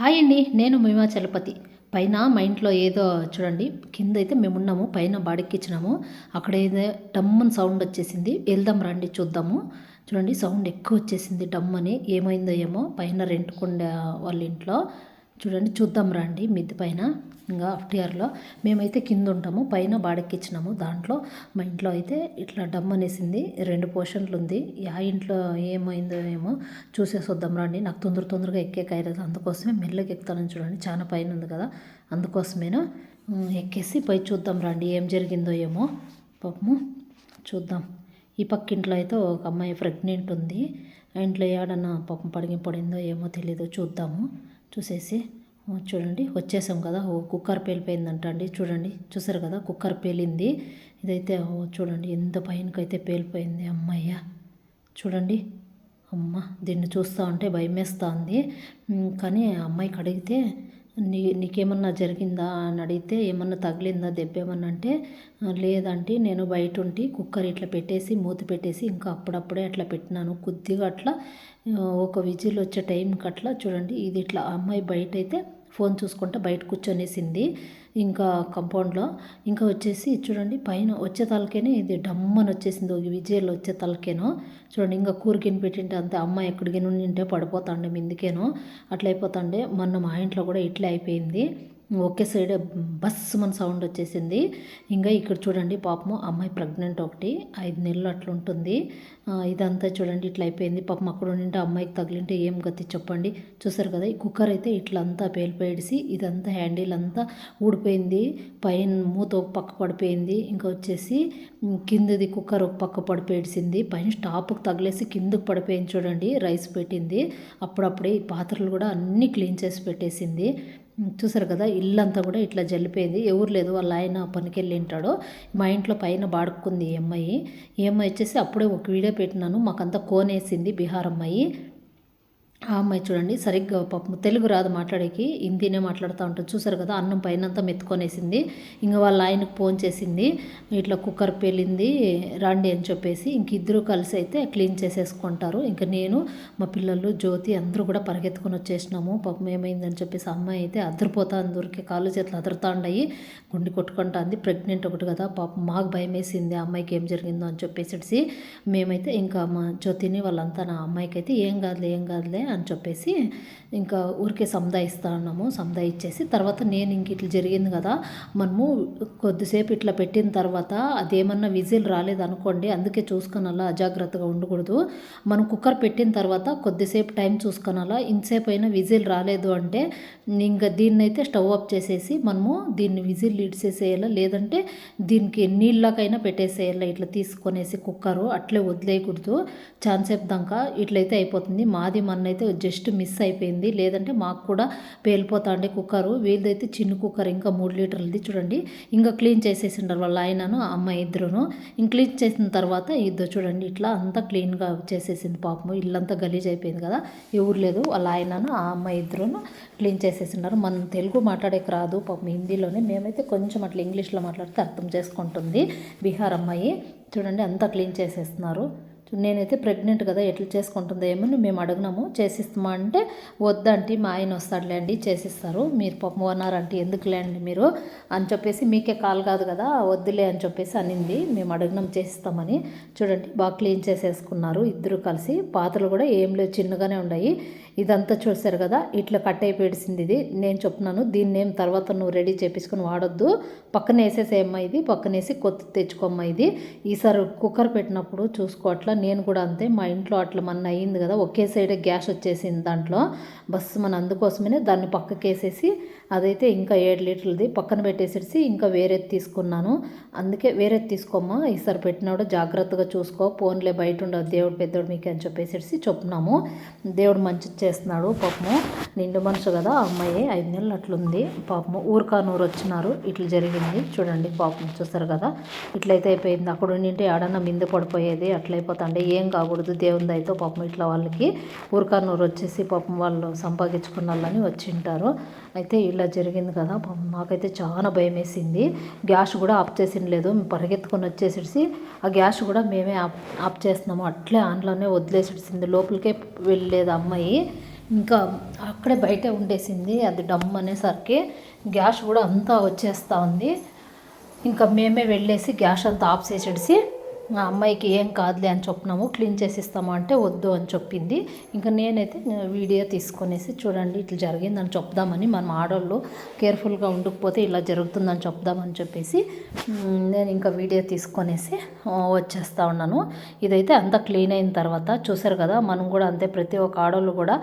Hi అండి నేను మేమా చలపతి. పైన మా ఇంట్లో ఏదో చూడండి కింద అయితే మేము ఉన్నాము పైన బాడెక్కిచ్చినాము. అక్కడ ఏదో డమ్మని సౌండ్ వచ్చేసింది. వెళ్దాం రండి చూద్దాము. చూడండి సౌండ్ ఎక్కువ వచ్చేసింది డమ్ అని ఏమైందో ఏమో పైన రెంట్ కొండ వాళ్ళ ఇంట్లో. చూడండి చూద్దాం రండి మిద్ది పైన. ఇంకా అఫ్టిఆర్లో మేమైతే కింద ఉంటాము పైన బాడెక్కిచ్చినాము దాంట్లో. మా ఇంట్లో అయితే ఇట్లా డమ్ అనేసింది రెండు పోర్షన్లు ఉంది. ఆ ఇంట్లో ఏమైందో ఏమో చూసేసి వద్దాం రండి. నాకు తొందర తొందరగా ఎక్కే కైరదు అందుకోసమే మెల్లగా ఎక్కుతానని చూడండి. చాలా పైన ఉంది కదా అందుకోసమేనా? ఎక్కేసి పై చూద్దాం రండి ఏం జరిగిందో ఏమో. పాపము చూద్దాం. ఈ పక్క ఇంట్లో అయితే ఒక అమ్మాయి ప్రెగ్నెంట్ ఉంది. ఆ ఇంట్లో ఏడన్నా పాపం పడిగి పడిందో ఏమో తెలియదు చూద్దాము. చూసేసి చూడండి వచ్చేసాం కదా. ఓ కుక్కర్ పేలిపోయిందంట అండి చూడండి చూసారు కదా కుక్కర్ పేలింది. ఇదైతే ఓ చూడండి ఎంత పైనకైతే పేలిపోయింది. అమ్మయ్య! చూడండి అమ్మ దీన్ని చూస్తూ ఉంటే భయమేస్తుంది. కానీ అమ్మాయికి అడిగితే నీ నీకేమన్నా జరిగిందా అని అడిగితే ఏమన్నా తగిలిందా దెబ్బ ఏమన్నా అంటే లేదంటే నేను బయట ఉండి కుక్కర్ ఇట్లా పెట్టేసి మూత పెట్టేసి ఇంకా అప్పుడప్పుడే అట్లా పెట్టినాను. కొద్దిగా అట్లా ఒక విజిల్ వచ్చే టైంకి అట్లా చూడండి ఇది ఇట్లా అమ్మాయి బయట అయితే ఫోన్ చూసుకుంటా బయట కూర్చొనేసింది. ఇంకా కంపౌండ్లో. ఇంకా వచ్చేసి చూడండి పైన వచ్చే తలకేనే ఇది డమ్మని వచ్చేసింది. ఒక విజయలో వచ్చే తలకేనో. చూడండి ఇంకా కూరగిని పెట్టింటే అంతే. అమ్మ ఎక్కడికి ఉంటే పడిపోతాండే మిందుకేనో అట్లా అయిపోతాండే. మొన్న మా ఇంట్లో కూడా ఇట్లా అయిపోయింది. ఒకే సైడ్ బస్ మన సౌండ్ వచ్చేసింది. ఇంకా ఇక్కడ చూడండి పాపము అమ్మాయి ప్రెగ్నెంట్ ఒకటి ఐదు నెలలు అట్లా ఉంటుంది. ఇదంతా చూడండి ఇట్లా అయిపోయింది. పాపం అక్కడ ఉండింటే అమ్మాయికి తగిలింటే ఏం గతి చెప్పండి. చూసారు కదా ఈ కుక్కర్ అయితే ఇట్లంతా పేలిపోయేసి ఇదంతా హ్యాండిల్ అంతా ఊడిపోయింది. పైన మూత ఒక పక్క పడిపోయింది. ఇంకా వచ్చేసి కిందది కుక్కర్ ఒక పక్క పడిపోయేసింది పైన స్టాప్కి తగిలేసి కిందకు పడిపోయింది చూడండి రైస్ పెట్టింది. అప్పుడప్పుడే ఈ పాత్రలు కూడా అన్నీ క్లీన్ చేసి పెట్టేసింది. చూసారు కదా ఇల్లంతా కూడా ఇట్లా జల్లిపోయింది. ఎవరు లేదు వాళ్ళ ఆయన పనికి వెళ్ళి మా ఇంట్లో పైన బాడుకుంది ఈ అమ్మాయి. ఈ అమ్మాయి వచ్చేసి అప్పుడే ఒక వీడియో పెట్టినాను. మాకంతా కోనేసింది బీహార్ అమ్మాయి. ఆ అమ్మాయి చూడండి సరిగ్గా పాపం తెలుగు రాదు మాట్లాడేకి హిందీనే మాట్లాడుతూ ఉంటుంది. చూసారు కదా అన్నం పైనంతా మెత్తుకొనేసింది. ఇంకా వాళ్ళ ఆయనకు ఫోన్ చేసింది ఇట్లా కుక్కర్ పేలింది రండి అని చెప్పేసి ఇంక ఇద్దరు కలిసి అయితే క్లీన్ చేసేసుకుంటారు. ఇంకా నేను మా పిల్లలు జ్యోతి అందరూ కూడా పరిగెత్తుకొని వచ్చేసినాము. పాపం ఏమైందని చెప్పేసి అమ్మాయి అయితే అదిరిపోతా దొరికే కాళ్ళు చేతులు అదురుతా ఉండయి గుండె కొట్టుకుంటుంది ప్రెగ్నెంట్ ఒకటి కదా పాపం మాకు భయం వేసింది ఆ అమ్మాయికి ఏం జరిగిందో అని చెప్పేసి మేమైతే ఇంకా మా జ్యోతిని వాళ్ళంతా నా అమ్మాయికి అయితే ఏం కాదులే ఏం కాదులే అని చెప్పేసి ఇంకా ఊరికే సముదాయిస్తా ఉన్నాము సముదాయిచ్చేసి తర్వాత నేను ఇంక ఇట్లా జరిగింది కదా మనము కొద్దిసేపు ఇట్లా పెట్టిన తర్వాత అదేమన్నా విజిల్ రాలేదనుకోండి అందుకే చూసుకొనాలా అజాగ్రత్తగా ఉండకూడదు. మనం కుక్కర్ పెట్టిన తర్వాత కొద్దిసేపు టైం చూసుకొనాలా ఇంతసేపు అయినా విజిల్ రాలేదు అంటే ఇంకా దీన్నైతే స్టవ్ ఆఫ్ చేసేసి మనము దీన్ని విజిల్ ఇడిసేసేయాలా లేదంటే దీనికి నీళ్ళకైనా పెట్టేసేయాలా ఇట్లా తీసుకొనేసి కుక్కరు అట్లే వదిలేయకూడదు. చాన్సేపు దాకా ఇట్లయితే అయిపోతుంది. మాది మొన్న అయితే జస్ట్ మిస్ అయిపోయింది. లేదంటే మాకు కూడా పేలిపోతాండే కుక్కరు. వీళ్ళదైతే చిన్న కుక్కర్ ఇంకా మూడు లీటర్లది చూడండి. ఇంకా క్లీన్ చేసేసిండారు వాళ్ళ ఆయనను ఆ అమ్మాయి ఇద్దరును. ఇంక క్లీన్ చేసిన తర్వాత ఇద్దరు చూడండి ఇట్లా అంతా క్లీన్గా చేసేసింది పాపము. ఇల్లంతా గలీజ్ అయిపోయింది కదా. ఎవరు లేదు వాళ్ళ ఆయనను ఆ అమ్మాయి ఇద్దరును క్లీన్ చేసేసినారు మనం తెలుగు మాట్లాడేకి రాదు పాపం హిందీలోనే. మేమైతే కొంచెం అట్లా ఇంగ్లీష్లో మాట్లాడితే అర్థం చేసుకుంటుంది. బీహార్ అమ్మాయి చూడండి అంతా క్లీన్ చేసేస్తున్నారు. నేనైతే ప్రెగ్నెంట్ కదా ఎట్లా చేసుకుంటుందో ఏమో మేము అడిగినాము. చేసిస్తామా అంటే వద్దంటే మా ఆయన వస్తాడులేండి చేసిస్తారు. మీరు పాపం అన్నారంటే ఎందుకులేండి మీరు? అని చెప్పేసి మీకే కాల్ కాదు కదా వద్దులే అని చెప్పేసి అనింది. మేము అడిగినాం చేసిస్తామని. చూడండి బాగా క్లీన్ చేసేసుకున్నారు ఇద్దరు కలిసి. పాత్రలు కూడా ఏం లేవు చిన్నగానే ఉన్నాయి. ఇదంతా చూశారు కదా ఇట్లా కట్ అయిపోయింది ఇది. నేను చెప్తున్నాను దీన్ని ఏం తర్వాత నువ్వు రెడీ చేపించుకొని వాడొద్దు. పక్కన వేసేసేమ్మా ఇది పక్కనేసి కొత్త తెచ్చుకోమ్మా ఇది. ఈసారి కుక్కర్ పెట్టినప్పుడు చూసుకోవట్లా నేను కూడా అంతే మా ఇంట్లో అట్లా మన అయ్యింది కదా ఒకే సైడే గ్యాస్ వచ్చేసింది దాంట్లో. బస్ మన అందుకోసమనే దాన్ని పక్కకి వేసేసి అదైతే ఇంకా ఏడు లీటర్లది పక్కన పెట్టేసేసి ఇంకా వేరేది తీసుకున్నాను. అందుకే వేరేది తీసుకోమ్మా ఈసారి పెట్టినాడు జాగ్రత్తగా చూసుకో ఫోన్లే బయట ఉండదు దేవుడు పెద్దోడు మీకు అని చెప్పేసి చెప్తున్నాము దేవుడు మంచి చేస్తున్నాడు పాపము. నిండు మనుషు కదా ఆ అమ్మాయి ఐదు నెలలు అట్లుంది పాపము. ఊరికానూరు వచ్చినారు ఇట్లా జరిగింది. చూడండి పాపం చూస్తారు కదా ఇట్లయితే అయిపోయింది. అక్కడ ఉండింటే ఆడన్నా మింద పడిపోయేది అట్లా అంటే ఏం కాకూడదు దేవుని దయతో పాపం ఇట్లా వాళ్ళకి ఊరికానూరు వచ్చేసి పాపం వాళ్ళు సంపాదించుకున్న వాళ్ళని వచ్చింటారు అయితే ఇలా జరిగింది కదా పాపం మాకైతే చాలా భయం వేసింది గ్యాస్ కూడా ఆఫ్ చేసిన లేదు మేము పరిగెత్తుకొని వచ్చేసేసి ఆ గ్యాస్ కూడా మేమే ఆఫ్ ఆఫ్ చేస్తున్నాము. అట్లే ఆన్లోనే వదిలేసేసింది లోపలికే వెళ్ళలేదు అమ్మాయి. ఇంకా అక్కడే బయటే ఉండేసింది అది డమ్ అనేసరికి గ్యాస్ కూడా అంతా వచ్చేస్తూ ఉంది. ఇంకా మేమే వెళ్ళేసి గ్యాస్ అంతా ఆఫ్ చేసేసి మా అమ్మాయికి ఏం కాదులే అని చెప్పినాము క్లీన్ చేసి ఇస్తాము అంటే వద్దు అని చెప్పింది. ఇంకా నేనైతే వీడియో తీసుకొనేసి చూడండి ఇట్లా జరిగిందని చెప్దామని మనం ఆడవాళ్ళు కేర్ఫుల్గా ఉండకపోతే ఇలా జరుగుతుందని చెప్దామని చెప్పేసి నేను ఇంకా వీడియో తీసుకొనేసి వచ్చేస్తా ఉన్నాను. ఇదైతే అంతా క్లీన్ అయిన తర్వాత చూసారు కదా మనం కూడా అంతే ప్రతి ఒక్క ఆడవాళ్ళు కూడా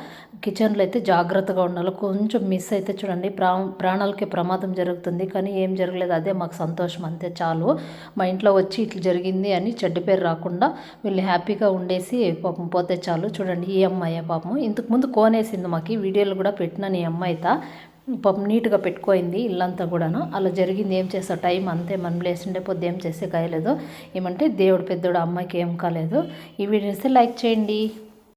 కిచెన్లో అయితే జాగ్రత్తగా ఉండాలి. కొంచెం మిస్ అయితే చూడండి ప్రా ప్రాణాలకి ప్రమాదం జరుగుతుంది కానీ ఏం జరగలేదు అదే మాకు సంతోషం అంతే చాలు. మా ఇంట్లో వచ్చి ఇట్లా జరిగింది అని చెడ్డ పేరు రాకుండా వీళ్ళు హ్యాపీగా ఉండేసి పాపం పోతే చాలు. చూడండి ఈ అమ్మాయి పాపం. ఇంతకుముందు కోనేసింది మాకు. వీడియోలు కూడా పెట్టినాను ఈ అమ్మాయితో. పాపం నీట్గా పెట్టుకోయింది ఇల్లంతా కూడాను. అలా జరిగింది. ఏం చేసా టైం అంతే. మనం లేచిండే పొద్దు ఏం చేసే కాయలేదు ఏమంటే దేవుడు పెద్దోడు అమ్మాయికి ఏం కాలేదు. ఈ వీడియోస్ లైక్ చేయండి.